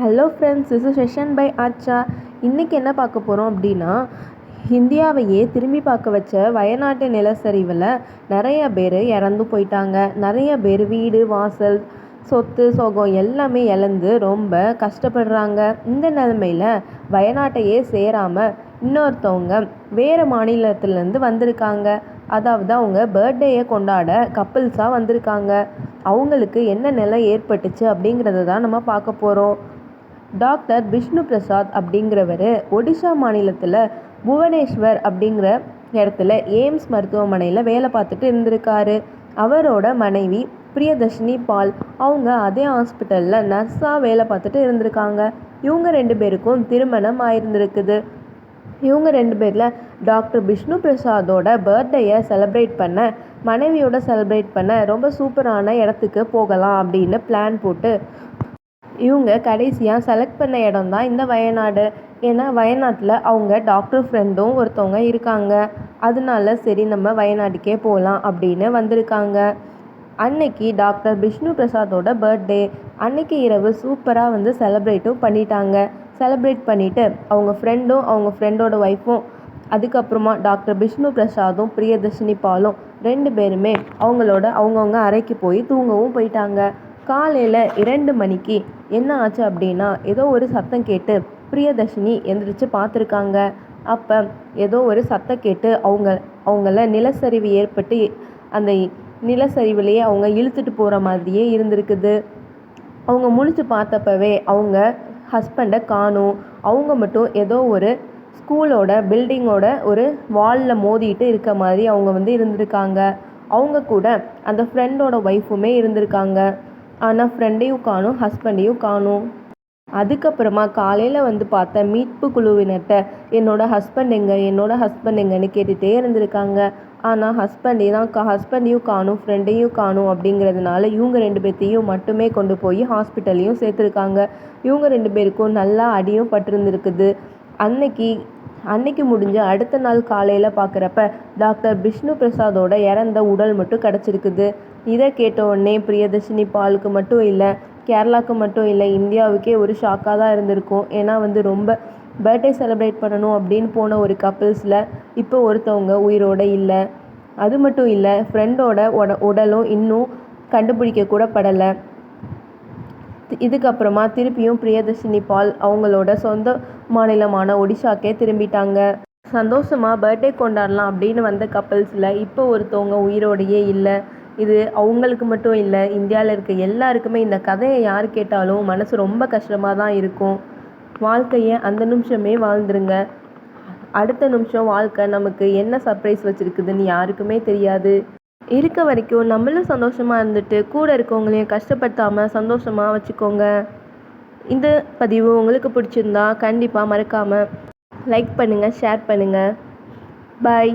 Hello friends is session by Archa இன்றைக்கி என்ன பார்க்க போகிறோம் அப்படின்னா இந்தியாவையே திரும்பி பார்க்க வச்ச வயநாட்டு நிலச்சரிவில் நிறைய பேர் இறந்து போயிட்டாங்க. நிறைய பேர் வீடு வாசல் சொத்து சோகம் எல்லாமே இழந்து ரொம்ப கஷ்டப்படுறாங்க. இந்த நிலமையில வயநாட்டையே சேராமல் இன்னொருத்தவங்க வேறு மாநிலத்துலேருந்து வந்திருக்காங்க. அதாவது அவங்க பர்த்டேயை கொண்டாட கப்பிள்ஸாக வந்திருக்காங்க. அவங்களுக்கு என்ன நிலை ஏற்பட்டுச்சு அப்படிங்கிறத தான் நம்ம பார்க்க போகிறோம் டாக்டர் விஷ்ணு பிரசாத் அப்படிங்கிறவர் ஒடிஷா மாநிலத்தில் புவனேஸ்வர் அப்படிங்கிற இடத்துல எய்ம்ஸ் மருத்துவமனையில் வேலை பார்த்துட்டு இருந்திருக்காரு. அவரோட மனைவி பிரியதர்ஷினி பால் அவங்க அதே ஹாஸ்பிட்டலில் நர்ஸாக வேலை பார்த்துட்டு இருந்திருக்காங்க. இவங்க ரெண்டு பேருக்கும் திருமணம் ஆயிருந்திருக்குது. இவங்க ரெண்டு பேரில் டாக்டர் விஷ்ணு பிரசாதோட பர்த்டேயை செலிப்ரேட் பண்ண மனைவியோட செலிப்ரேட் பண்ண ரொம்ப சூப்பரான இடத்துக்கு போகலாம் அப்படின்னு பிளான் போட்டு இவங்க கடைசியாக செலக்ட் பண்ண இடம் தான் இந்த வயநாடு. ஏன்னா வயநாட்டில் அவங்க டாக்டர் ஃப்ரெண்டும் ஒருத்தவங்க இருக்காங்க. அதனால சரி நம்ம வயநாட்டுக்கே போகலாம் அப்படின்னு வந்திருக்காங்க. அன்னைக்கு டாக்டர் விஷ்ணு பிரசாதோட பர்த்டே அன்னைக்கு இரவு சூப்பராக வந்து செலப்ரேட்டும் பண்ணிட்டாங்க. செலப்ரேட் பண்ணிவிட்டு அவங்க ஃப்ரெண்டும் அவங்க ஃப்ரெண்டோட ஒய்ஃபும் அதுக்கப்புறமா டாக்டர் விஷ்ணு பிரசாதும் பிரியதர்ஷினி பாலும் ரெண்டு பேருமே அவங்களோட அவங்கவுங்க அறைக்கு போய் தூங்கவும் போயிட்டாங்க. காலையில் இரண்டு மணிக்கு என்ன ஆச்சு அப்படின்னா ஏதோ ஒரு சத்தம் கேட்டு பிரியதர்ஷினி எந்திரிச்சு பார்த்துருக்காங்க. அப்போ ஏதோ ஒரு சத்தம் கேட்டு அவங்க அவங்கள நிலச்சரிவு ஏற்பட்டு அந்த நிலச்சரிவுலேயே அவங்க இழுத்துட்டு போகிற மாதிரியே இருந்திருக்குது. அவங்க முழிச்சு பார்த்தப்பவே அவங்க ஹஸ்பண்டை காணும். அவங்க மட்டும் ஏதோ ஒரு ஸ்கூலோட பில்டிங்கோட ஒரு வாலில் மோதிட்டு இருக்க மாதிரி அவங்க வந்து இருந்திருக்காங்க. அவங்க கூட அந்த ஃப்ரெண்டோட ஒய்ஃபுமே இருந்திருக்காங்க. ஆனால் ஃப்ரெண்டையும் காணும் ஹஸ்பண்டையும் காணும். அதுக்கப்புறமா காலையில் வந்து பார்த்த மீட்பு குழுவினர்கிட்ட என்னோடய ஹஸ்பண்ட் எங்கே என்னோடய ஹஸ்பண்ட் எங்கேன்னு கேட்டுகிட்டே இருந்திருக்காங்க. ஆனால் ஹஸ்பண்டே தான் கா ஹஸ்பண்டையும் காணும் ஃப்ரெண்டையும் காணும் அப்படிங்கிறதுனால இவங்க ரெண்டு பேர்த்தையும் மட்டுமே கொண்டு போய் ஹாஸ்பிட்டல்லையும் சேர்த்துருக்காங்க. இவங்க ரெண்டு பேருக்கும் நல்லா அடியும் பட்டிருந்துருக்குது அன்னைக்கு அன்னைக்கு முடிஞ்சு அடுத்த நாள் காலையில் பார்க்குறப்ப டாக்டர் பிஷ்ணு பிரசாதோட இறந்த உடல் மட்டும் கிடச்சிருக்குது. இதை கேட்ட உடனே பிரியதர்ஷினி பாலுக்கு மட்டும் இல்லை கேரளாவுக்கு மட்டும் இல்லை இந்தியாவுக்கே ஒரு ஷாக்காக தான் இருந்திருக்கும். ஏன்னா வந்து ரொம்ப பர்த்டே செலிப்ரேட் பண்ணணும் அப்படின்னு போன ஒரு கப்பிள்ஸில் இப்போ ஒருத்தவங்க உயிரோடு இல்லை. அது மட்டும் இல்லை ஃப்ரெண்டோட உட உடலும் இன்னும் கண்டுபிடிக்க கூட படலை. இதுக்கப்புறமா திருப்பியும் பிரியதர்ஷினி பால் அவங்களோட சொந்த மாநிலமான ஒடிஷாக்கே திரும்பிட்டாங்க. சந்தோஷமாக பர்த்டே கொண்டாடலாம் அப்படின்னு வந்த கப்பல்ஸில் இப்போ ஒருத்தவங்க உயிரோடையே இல்லை. இது அவங்களுக்கு மட்டும் இல்லை இந்தியாவில் இருக்க எல்லாருக்குமே இந்த கதையை யார் கேட்டாலும் மனசு ரொம்ப கஷ்டமாக தான் இருக்கும். வாழ்க்கையை அந்த நிமிஷமே வாழ்ந்துருங்க. அடுத்த நிமிஷம் வாழ்க்கை நமக்கு என்ன சர்ப்ரைஸ் வச்சுருக்குதுன்னு யாருக்குமே தெரியாது. இருக்க வரைக்கும் நம்மளும் சந்தோஷமாக இருந்துட்டு கூட இருக்கவங்களையும் கஷ்டப்படுத்தாமல் சந்தோஷமாக வச்சுக்கோங்க. இந்த பதிவு உங்களுக்கு பிடிச்சிருந்தா கண்டிப்பாக மறக்காமல் லைக் பண்ணுங்கள் ஷேர் பண்ணுங்கள் பாய்